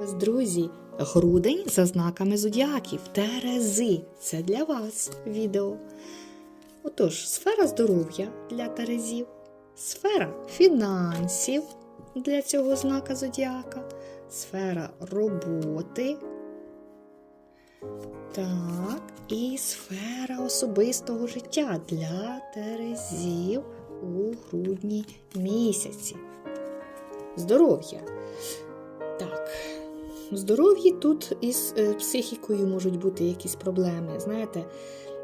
Друзі, грудень за знаками зодіаків. Терези. Це для вас відео. Отож, сфера здоров'я для Терезів, сфера фінансів для цього знака зодіака, сфера роботи. Так, і сфера особистого життя для Терезів у грудні місяці. Здоров'я. Здоров'ї тут із е, психікою можуть бути якісь проблеми. Знаєте,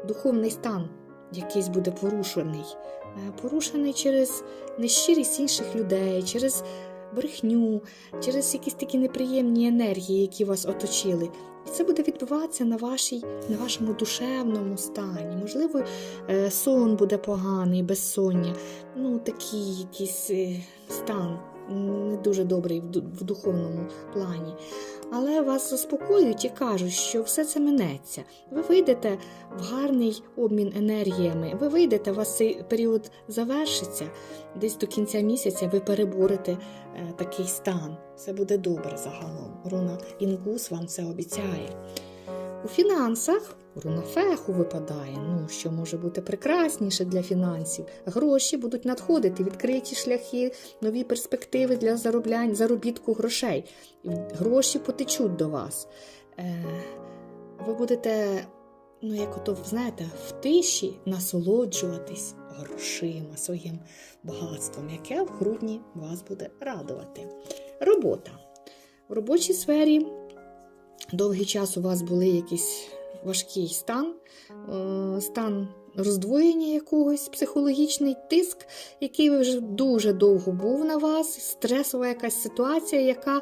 духовний стан якийсь буде порушений. Е, Порушений через нещирість інших людей, через брехню, через якісь такі неприємні енергії, які вас оточили. І це буде відбуватися на, вашій, на вашому душевному стані. Можливо, е, сон буде поганий, безсоння. Ну, такий якийсь стан не дуже добрий в духовному плані. Але вас заспокоюють і кажуть, що все це минеться. Ви вийдете в гарний обмін енергіями, ви вийдете, у вас цей період завершиться. Десь до кінця місяця ви переборете е, такий стан. Все буде добре загалом. Руна Інгус вам це обіцяє. У фінансах руна феху випадає, ну що може бути прекрасніше для фінансів. Гроші будуть надходити, відкриті шляхи, нові перспективи для зароблянь, заробітку грошей. Гроші потечуть до вас. Е, ви будете, ну як ото, знаєте, в тиші насолоджуватись грошима, своїм багатством, яке в грудні вас буде радувати. Робота. В робочій сфері довгий час у вас були якийсь важкий стан, е, стан роздвоєння якогось, психологічний тиск, який вже дуже довго був на вас, стресова якась ситуація, яка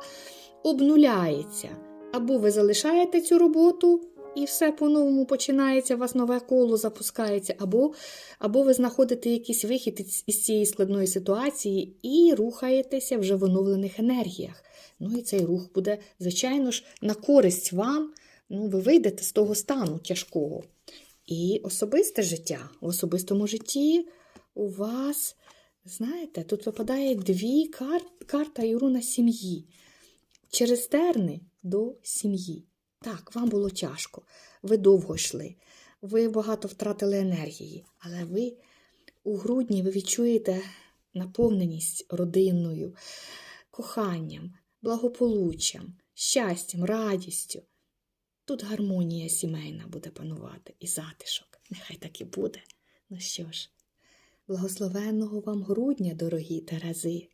обнуляється. Або ви залишаєте цю роботу. І все по-новому починається, у вас нове коло запускається, або, або ви знаходите якийсь вихід із, із цієї складної ситуації і рухаєтеся вже в оновлених енергіях. Ну і цей рух буде, звичайно ж, на користь вам. Ну, ви вийдете з того стану тяжкого. І особисте життя. В особистому житті у вас, знаєте, тут випадає дві кар... карта і руна сім'ї. Через терни до сім'ї. Так, вам було тяжко. Ви довго йшли, ви багато втратили енергії, але ви у грудні ви відчуєте наповненість родинною, коханням, благополуччям, щастям, радістю. Тут гармонія сімейна буде панувати і затишок. Нехай так і буде. Ну що ж, благословенного вам грудня, дорогі Терези!